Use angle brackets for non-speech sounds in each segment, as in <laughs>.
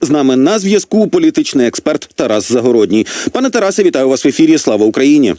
З нами на зв'язку політичний експерт Тарас Загородній. Пане Тарасе, вітаю вас в ефірі. Слава Україні.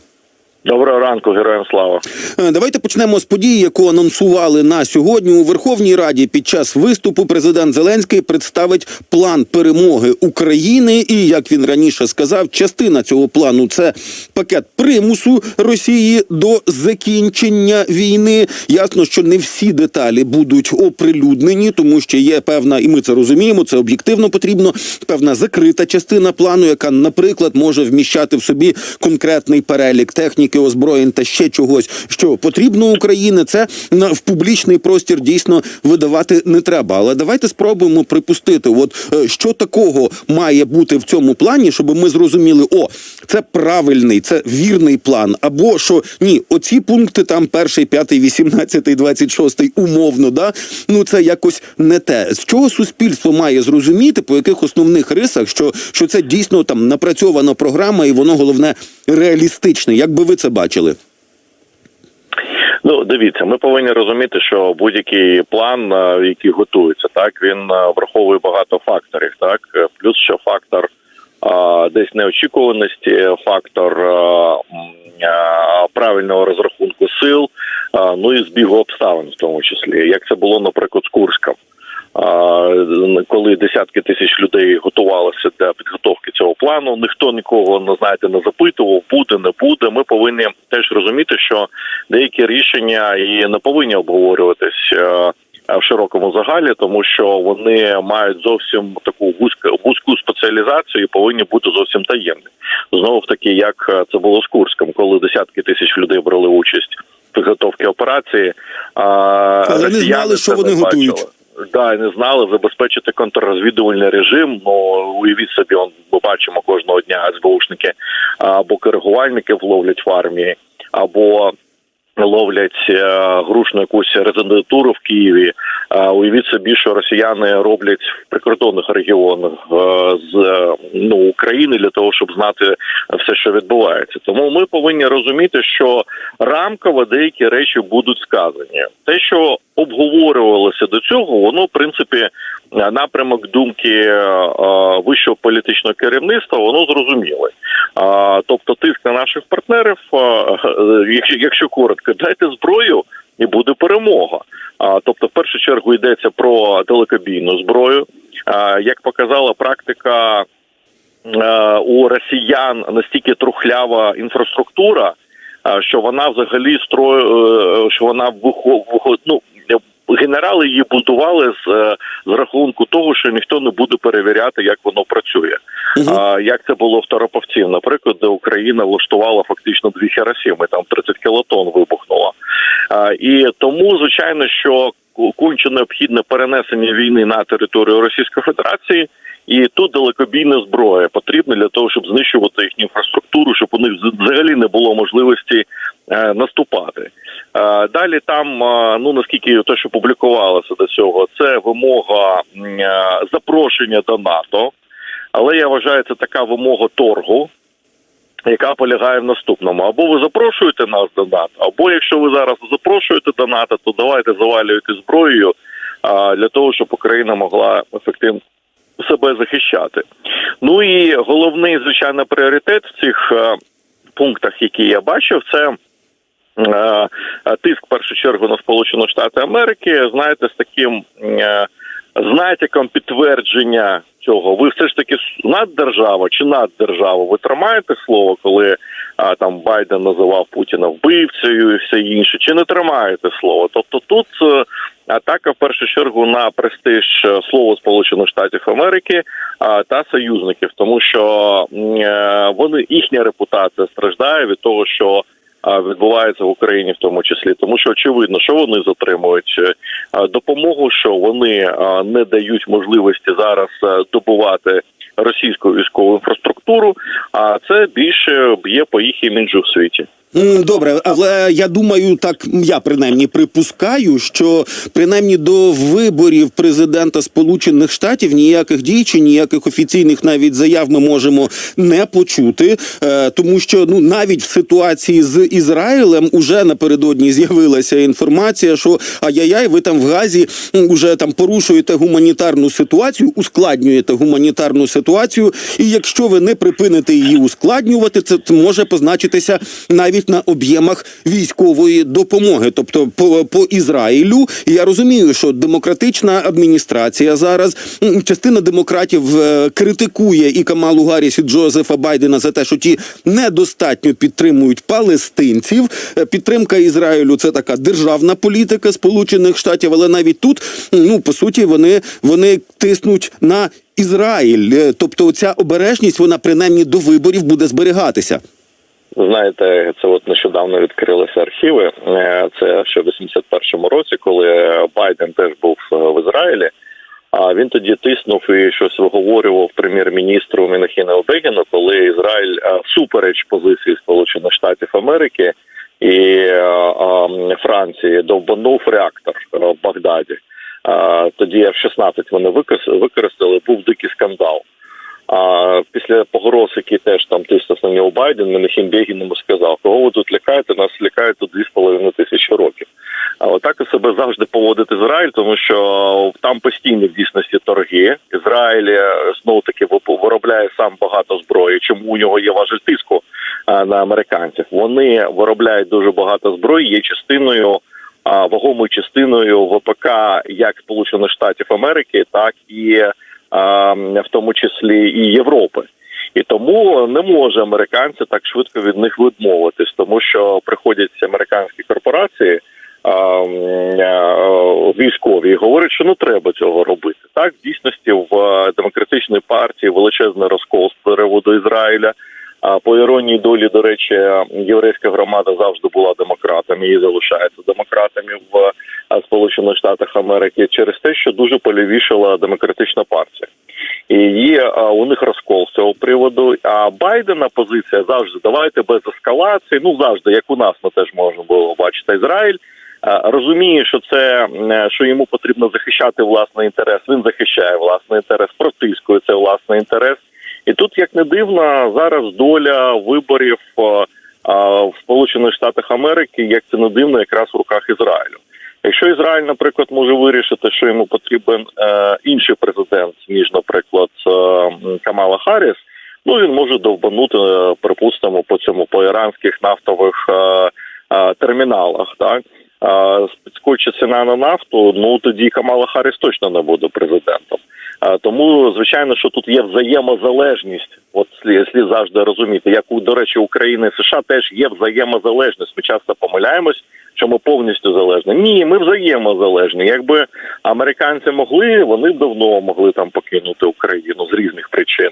Доброго ранку, героям слава. Е, Давайте почнемо з події, яку анонсували на сьогодні у Верховній Раді. Під час виступу президент Зеленський представить план перемоги України. І як він раніше сказав, частина цього плану це пакет примусу Росії до закінчення війни. Ясно, що не всі деталі будуть оприлюднені, тому що є певна, і ми це розуміємо. Це об'єктивно потрібно. Певна закрита частина плану, яка, наприклад, може вміщати в собі конкретний перелік техніки, озброєнь та ще чогось, що потрібно Україні. Це в публічний простір дійсно видавати не треба. Але давайте спробуємо припустити, от е, що такого має бути в цьому плані, щоб ми зрозуміли, о, це правильний, це вірний план, або що ні, оці пункти там перший, п'ятий, вісімнадцятий, двадцять шостий, умовно, да ну це якось не те. З чого суспільство має зрозуміти, по яких основних рисах, що, що це дійсно там напрацьована програма, і воно головне реалістичне. Як би ви це бачили? Ну, дивіться, ми повинні розуміти, що будь-який план, е, який готується, так він е, враховує багато факторів. Так, Е, плюс ще фактор а, десь неочікуваності, фактор а, а, правильного розрахунку сил, а, ну і збігу обставин, в тому числі, як це було, наприклад, з Курском. Коли десятки тисяч людей готувалися для підготовки цього плану, ніхто нікого ну, знаєте не запитував, буде, не буде. Ми повинні теж розуміти, що деякі рішення і не повинні обговорюватись е, в широкому загалі, тому що вони мають зовсім таку вузьку вузьку спеціалізацію і повинні бути зовсім таємні. Знову ж таки, як е, це було з Курском, коли десятки тисяч людей брали участь в підготовці операції, а Але не знали, що вони не готують. Да, не знали забезпечити контррозвідувальний режим. Ну уявіть собі, он ми бачимо кожного дня СБУшники або коригувальників ловлять в армії, або ловлять е, грушну якусь резидентуру в Києві. Уявіть собі, що росіяни роблять в прикордонних регіонах е, з ну України для того, щоб знати все, що відбувається. Тому ми повинні розуміти, що рамково деякі речі будуть сказані. Те, що обговорювалося до цього, воно в принципі напрямок думки е, е, вищого політичного керівництва, воно зрозуміле. Тобто, тиск на наших партнерів, е, якщо, коротко, дайте зброю. І буде перемога. Тобто, в першу чергу йдеться про далекобійну зброю. Як показала практика у росіян настільки трухлява інфраструктура, що вона взагалі строю, що вона виход, ну, генерали її будували з, е, з рахунку того, що ніхто не буде перевіряти, як воно працює. Мгм. А як це було в Торопавців, наприклад, де Україна влаштувала фактично дві Хіросіми, там 30 кілотон вибухнуло. А, і тому, звичайно, що конче необхідне перенесення війни на територію Російської Федерації. І тут далекобійна зброя потрібна для того, щоб знищувати їхню інфраструктуру, щоб у них взагалі не було можливості е, наступати. Е, далі там, е, ну наскільки те, що публікувалося до цього, це вимога е, запрошення до НАТО. Але я вважаю, це така вимога торгу, яка полягає в наступному: або ви запрошуєте нас до НАТО, або якщо ви зараз запрошуєте до НАТО, то давайте завалюйте зброєю для того, щоб Україна могла ефективно себе захищати. Ну і головний звичайно пріоритет в цих пунктах, які я бачив, це. Е, Тиск в першу чергу на Сполучені Штати Америки, знаєте, з таким е, натяком підтвердження цього. Ви все ж таки наддержава чи наддержава? Ви тримаєте слово, коли а, там Байден називав Путіна вбивцею і все інше, чи не тримаєте слово? Тобто тут е, атака в першу чергу на престиж е, слова Сполучених Штатів Америки та союзників, тому що е, вони їхня репутація страждає від того, що відбувається в Україні, в тому числі, тому що очевидно, що вони затримують е, допомогу, що вони не дають можливості зараз е, добувати російську військову інфраструктуру. а це більше б'є по їх іміджу в світі. Добре, але я думаю, так я принаймні припускаю, що принаймні до виборів президента Сполучених Штатів ніяких дій чи ніяких офіційних навіть заяв ми можемо не почути, е, тому що ну навіть в ситуації з Ізраїлем уже напередодні з'явилася інформація, що ай-яй-яй, ви там в Газі уже там порушуєте гуманітарну ситуацію, ускладнюєте гуманітарну ситуацію, і якщо ви не припините її ускладнювати, це може позначитися навіть на об'ємах військової допомоги, тобто по, по Ізраїлю. І я розумію, що демократична адміністрація зараз частина демократів е, критикує і Камалу Гарріс, і Джозефа Байдена за те, що ті недостатньо підтримують палестинців. Е, Підтримка Ізраїлю це така державна політика Сполучених Штатів, але навіть тут, ну по суті, вони, вони тиснуть на Ізраїль. Е, Тобто, ця обережність вона принаймні до виборів буде зберігатися. Знаєте, це от нещодавно відкрилися архіви. Е, Це ще в 81-му році, коли Байден теж був е, в Ізраїлі. А він тоді тиснув і щось виговорював прем'єр-міністру Мінахіну Бегіну, коли Ізраїль е, всупереч позиції Сполучених Штатів Америки і Франції довбанув реактор в Багдаді. Тоді F-16 вони викос- використали. Був дикий скандал. Після погроз, які теж там тиснув на нього Байден, Менахім Бегін йому сказав, кого ви тут лякаєте, нас лякають з половиною тисячі років. А отак і себе завжди поводить Ізраїль, тому що там постійні в дійсності торги. Ізраїль знову таки виробляє сам багато зброї. Чому у нього є важель тиску на американців? Вони виробляють дуже багато зброї, є частиною. а, Вагомою частиною ВПК як Сполучених Штатів Америки, так і в тому числі і Європи. І тому не може американці так швидко від них відмовитись, тому що приходять американські корпорації військові і говорять, що не треба цього робити. Так, в дійсності в демократичній партії величезний розкол з приводу Ізраїля. А по іронії долі, до речі, єврейська громада завжди була демократами і залишається демократами в Сполучених Штатах Америки через те, що дуже полівішала демократична партія. І є у них розкол з цього приводу. А Байдена позиція завжди давайте без ескалації. Ну завжди, як у нас, ми теж можемо було бачити Ізраїль. Розуміє, що це що йому потрібно захищати власний інтерес. Він захищає власний інтерес, протискує цей власний інтерес. І тут, як не дивно, зараз доля виборів в Сполучених Штатах Америки, як це не дивно, якраз в руках Ізраїлю. Якщо Ізраїль, наприклад, може вирішити, що йому потрібен е, інший президент, ніж, наприклад, е, Камала Харріс, ну він може довбанути, е, припустимо, по цьому по іранських нафтових е, е, терміналах. Так підскочить ціна на нафту, ну тоді Камала Харріс точно не буде президентом. Тому, звичайно, що тут є взаємозалежність. От слід, слід завжди розуміти, як у до речі, Україна і США теж є взаємозалежність. Ми часто помиляємось, що ми повністю залежні. Ні, ми взаємозалежні. Якби американці могли, вони давно могли там покинути Україну з різних причин.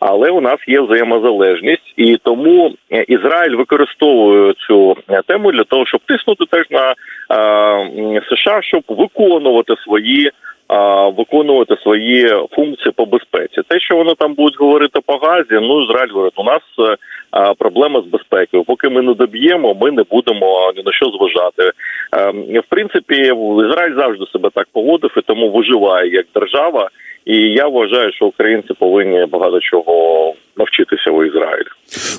Але у нас є взаємозалежність, і тому е, Ізраїль використовує цю е, тему для того, щоб тиснути теж на е, США, щоб виконувати свої. Виконувати свої функції по безпеці, те, що вони там будуть говорити по газі, ну Ізраїль говорить, у нас е, проблема з безпекою. Поки ми не доб'ємо, ми не будемо ні на що зважати. Е, В принципі, Ізраїль завжди себе так поводив і тому виживає як держава. І я вважаю, що українці повинні багато чого навчитися у Ізраїлі.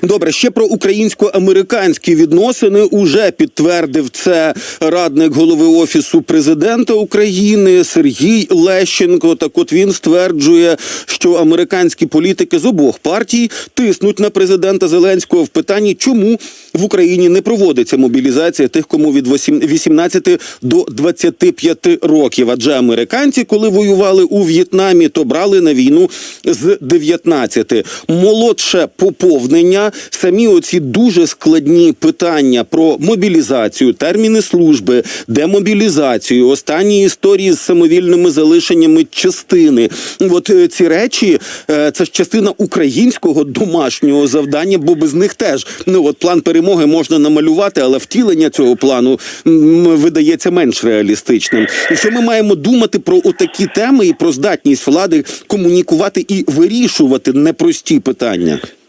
Добре, ще про українсько-американські відносини уже підтвердив це радник голови офісу президента України Сергій Лещенко. Так, от він стверджує, що американські політики з обох партій тиснуть на президента Зеленського в питанні, чому в Україні не проводиться мобілізація тих, кому від 18 до 25 років. Адже американці, коли воювали у В'єтнамі, то брали на війну з 19. Молодше поповнення самі оці дуже складні питання про мобілізацію, терміни служби, демобілізацію, останні історії з самовільними залишеннями частини. От е, ці речі е, це ж частина українського домашнього завдання, бо без них теж ну от план перемоги можна намалювати, але втілення цього плану видається менш реалістичним. І що ми маємо думати про отакі теми і про здатність влади комунікувати і вирішувати непрості питання. Слухайте,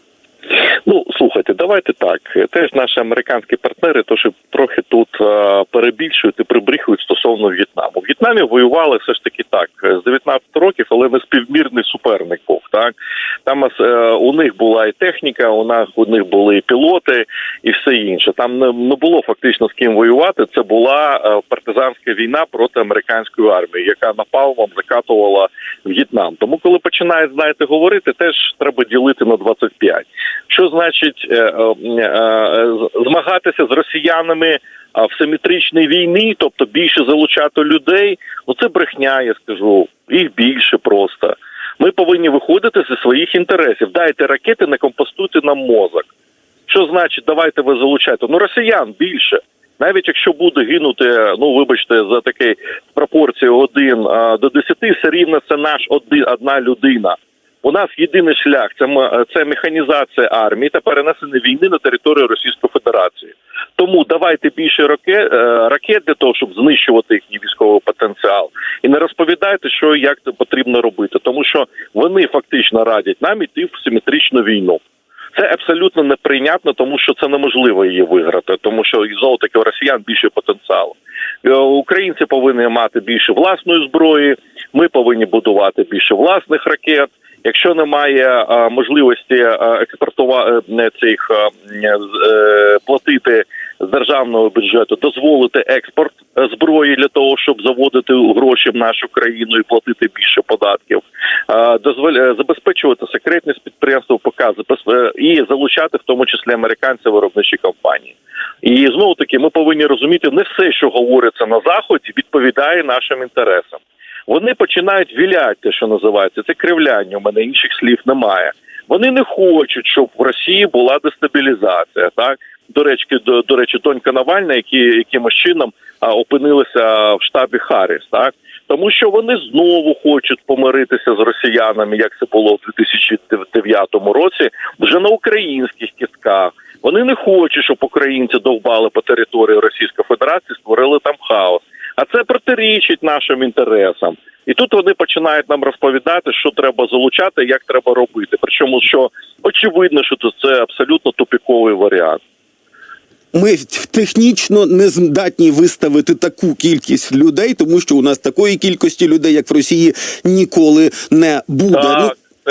давайте так. Теж наші американські партнери, то що трохи тут е, перебільшують і прибріхують стосовно В'єтнаму. В В'єтнамі воювали все ж таки так з 19 років, але не співмірний суперник був. Так там е, у них була і техніка, у нас у них були і пілоти, і все інше. Там не, не було фактично з ким воювати. Це була е, партизанська війна проти американської армії, яка напалмом закатувала В'єтнам. Тому, коли починають знаєте говорити, теж треба ділити на 25. Що значить змагатися з росіянами в симетричній війні, тобто більше залучати людей? Ну це брехня, я скажу. Їх більше просто. Ми повинні виходити зі своїх інтересів. Дайте ракети, не компостуйте нам мозок. Що значить, давайте ви залучайте? Ну росіян більше. Навіть якщо буде гинути, ну вибачте, за такий пропорцію один а, до десяти, все рівно це наш один одна людина. У нас єдиний шлях це це механізація армії та перенесення війни на територію Російської Федерації. Тому давайте більше ракет, ракет для того, щоб знищувати їхній військовий потенціал, і не розповідайте, що і як це потрібно робити, тому що вони фактично радять нам іти в симетричну війну. Це абсолютно неприйнятно, тому що це неможливо її виграти, тому що і таки у росіян більше потенціалу. Е, Українці повинні мати більше власної зброї. Ми повинні будувати більше власних ракет. Якщо немає можливості експортувати цих е, платити з державного бюджету, дозволити експорт е, зброї для того, щоб заводити гроші в нашу країну і платити більше податків, е, забезпечувати секретність підприємства ПК е, і залучати в тому числі американців виробничі компанії. І знову таки ми повинні розуміти, не все, що говориться на заході, відповідає нашим інтересам. Вони починають віляти, що називається, це кривляння. У мене інших слів немає. Вони не хочуть, щоб в Росії була дестабілізація. Так до речі, до, до речі, донька Навальна, які якимось чином а, опинилися в штабі Харріс, так тому що вони знову хочуть помиритися з росіянами, як це було в 2009 році, вже на українських кістках. Вони не хочуть, щоб українці довбали по території Російської Федерації, створили там хаос. А це протирічить нашим інтересам. І тут вони починають нам розповідати, що треба залучати, як треба робити. Причому що очевидно, що це абсолютно тупіковий варіант. Ми технічно не здатні виставити таку кількість людей, тому що у нас такої кількості людей, як в Росії, ніколи не буде. Так, ну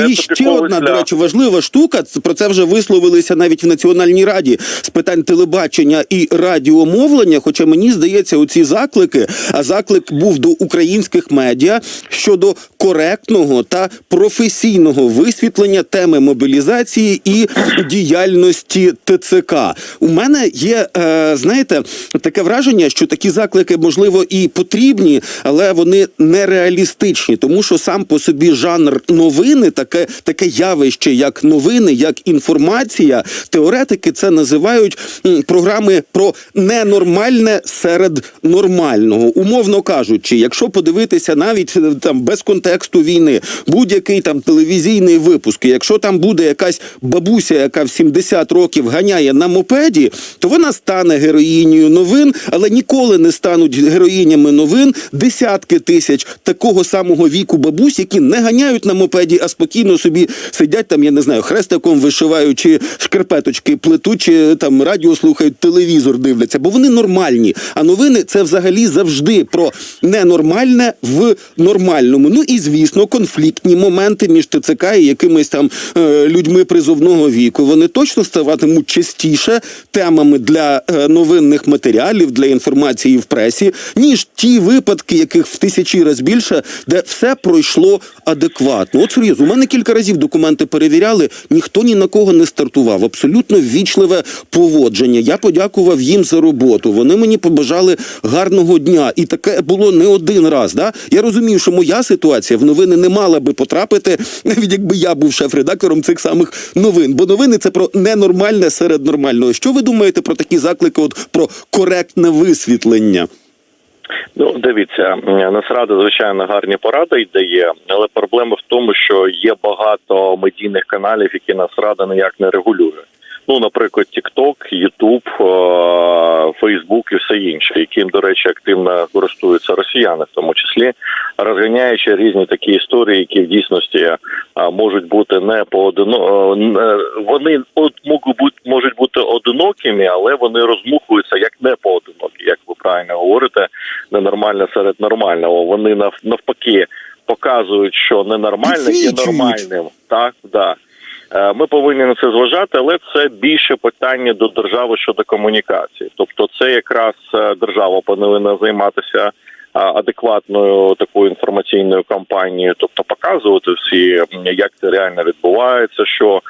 і ще одна, до речі, важлива штука. Про це вже висловилися навіть в Національній раді з питань телебачення і радіомовлення. Хоча мені здається, оці заклики, а заклик був до українських медіа щодо коректного та професійного висвітлення теми мобілізації і діяльності ТЦК. У мене є, е, знаєте, таке враження, що такі заклики можливо і потрібні, але вони нереалістичні, тому що сам по собі жанр новини, таке, таке явище, як новини, як інформація, теоретики це називають програми про ненормальне серед нормального. Умовно кажучи, якщо подивитися навіть е, там без контексту війни, будь-який там телевізійний випуск, якщо там буде якась бабуся, яка в 70 років ганяє на мопеді, то вона стане героїнею новин, але ніколи не стануть героїнями новин десятки тисяч такого самого віку бабусь, які не ганяють на мопеді, а спокійно собі сидять там, я не знаю, хрестиком вишиваючи шкарпеточки, плетуть, чи там радіо слухають, телевізор дивляться, бо вони нормальні. А новини це взагалі завжди про ненормальне в нормальному. Ну і звісно, конфліктні моменти між ТЦК і якимись там е, людьми призовного віку. Вони точно ставатимуть частіше темами для е, новинних матеріалів, для інформації в пресі, ніж ті випадки, яких в тисячі разів більше, де все пройшло адекватно. От серйозно, у мене мене кілька разів документи перевіряли. Ніхто ні на кого не стартував. Абсолютно ввічливе поводження. Я подякував їм за роботу. Вони мені побажали гарного дня, і таке було не один раз. Да? Я розумів, що моя ситуація в новини не мала би потрапити, <laughs> навіть якби я був шеф-редактором цих самих новин. Бо новини це про ненормальне серед нормального. Що ви думаєте про такі заклики? От про коректне висвітлення? Ну, дивіться, Нацрада, звичайно, гарні поради й дає, але проблема в тому, що є багато медійних каналів, які Нацрада ніяк не регулює. Ну, наприклад, TikTok, е, Facebook і все інше, яким, до речі, активно користуються росіяни, в тому числі розганяючи різні такі історії, які в дійсності е, можуть бути не поодино... е, вони от можуть бути одинокими, але вони розмухуються як не поодинокі, правильно говорите, ненормально серед нормального. Вони нав- навпаки показують, що ненормальне є нормальним. Так, да. Е, Ми повинні на це зважати, але це більше питання до держави щодо комунікації. Тобто, це якраз е, держава повинна займатися адекватною такою інформаційною кампанією, тобто показувати всі, як це реально відбувається, що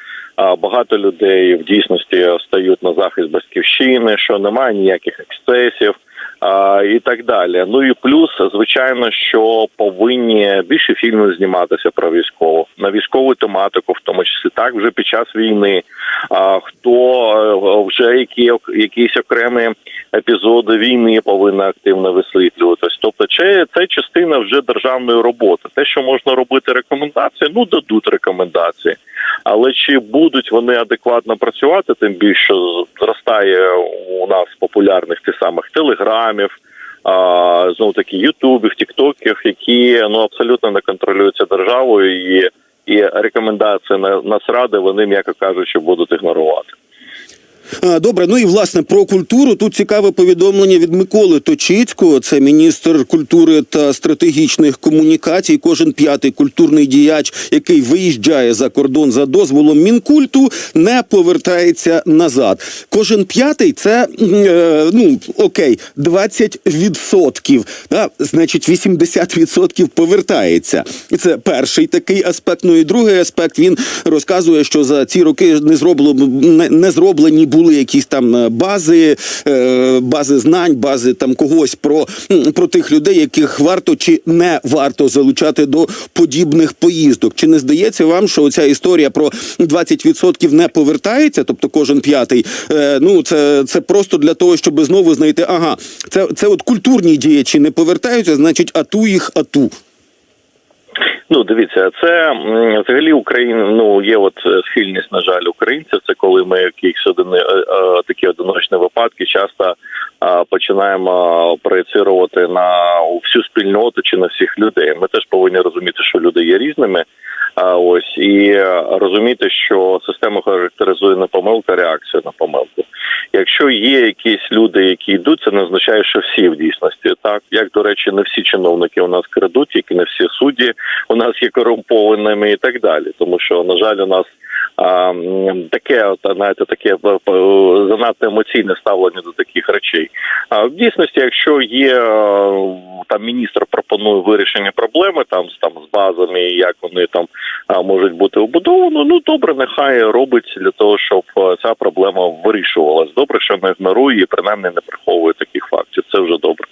багато людей в дійсності стають на захист батьківщини, що немає ніяких ексцесів. І так далі. Ну і плюс, звичайно, що повинні більше фільмів зніматися про військову на військову тематику, в тому числі так вже під час війни. А хто е, вже які якісь окремі епізоди війни повинна активно висвітлюватись. Тобто, це, це частина вже державної роботи. Те, що можна робити рекомендації, ну дадуть рекомендації. Але чи будуть вони адекватно працювати, тим більше зростає у нас популярних тих самих телеграмів, а, знову таки ютубів, тіктоків, які ну абсолютно не контролюються державою, і, і рекомендації на Нацради вони, м'яко кажучи, будуть ігнорувати. Добре, ну і власне про культуру. Тут цікаве повідомлення від Миколи Точицького, це міністр культури та стратегічних комунікацій. Кожен п'ятий культурний діяч, який виїжджає за кордон за дозволом мінкульту, не повертається назад. Кожен п'ятий це е, ну окей, 20%. Да? Значить, 80% повертається. І це перший такий аспект. Ну і другий аспект він розказує, що за ці роки не зроблено не, не зроблені були якісь там е, бази, е, бази знань, бази там когось про, про тих людей, яких варто чи не варто залучати до подібних поїздок. Чи не здається вам, що ця історія про 20% не повертається, тобто кожен п'ятий, е, ну це, це просто для того, щоб знову знайти, ага, це, це от культурні діячі не повертаються, значить, ату їх ату. Ну, дивіться, це взагалі Україна. Ну є от е, схильність, на жаль, українців. Це коли ми якісь одини, е, е, такі одиночні випадки часто починаємо проєцирувати на всю спільноту чи на всіх людей. Ми теж повинні розуміти, що люди є різними. Ось і е, розуміти, що система характеризує не помилка, а реакція на помилку. Якщо є якісь люди, які йдуть, це не означає, що всі в дійсності так. Як до речі, не всі чиновники у нас крадуть, як і не всі судді у нас є корумпованими і так далі. Тому що на жаль, у нас таке, от, знаєте, таке е, е, занадто емоційне ставлення до таких речей. А в дійсності, якщо є там міністр пропонує вирішення проблеми там з там з базами, як вони там можуть бути обудовані, ну добре, нехай робить для того, щоб е, ця проблема вирішувалась. Добре, що не ігнорує і принаймні не приховує таких фактів. Це вже добре.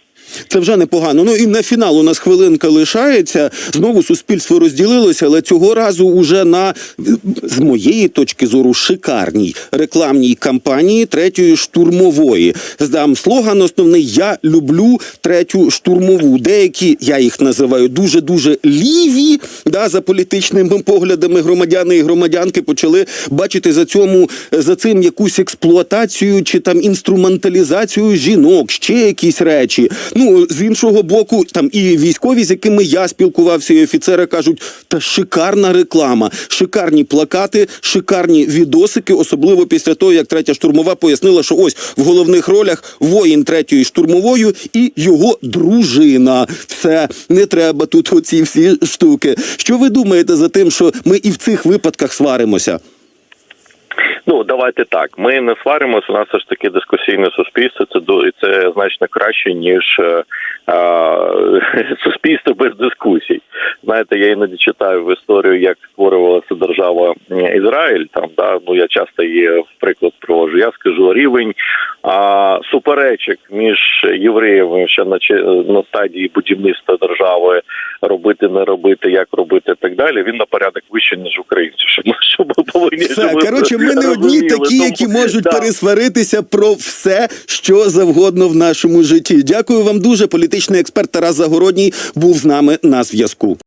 Це вже непогано. Ну і на фінал у нас хвилинка лишається. Знову суспільство розділилося, але цього разу уже на з моєї точки зору шикарній рекламній кампанії третьої штурмової. Здам слоган основний Я люблю третю штурмову. Деякі я їх називаю дуже дуже ліві. Да, за політичними поглядами громадяни і громадянки почали бачити за цьому за цим якусь експлуатацію чи там інструменталізацію жінок, ще якісь речі. Ну з іншого боку, там і військові, з якими я спілкувався, і офіцери кажуть, та шикарна реклама, шикарні плакати, шикарні відосики, особливо після того, як третя штурмова пояснила, що ось в головних ролях воїн третьої штурмової і його дружина. Все не треба тут оці всі штуки. Що ви думаєте за тим, що ми і в цих випадках сваримося? Ну давайте так. Ми не сваримося. У нас все ж таки дискусійне суспільство. Це до і це значно краще ніж е, е, <laughs> суспільство без дискусій. Знаєте, я іноді читаю в історію, як створювалася держава Ізраїль. Там да ну я часто в приклад привожу. Я скажу рівень а, суперечок між євреями ще на на стадії будівництва держави робити, не робити, як робити, і так далі. Він на порядок вище ніж українців. <laughs> Щоб ми повинні Все, щоб коротше, ми не одні такі, Тому- які можуть Да. пересваритися про все, що завгодно в нашому житті. Дякую вам дуже. Політичний експерт Тарас Загородній був з нами на зв'язку.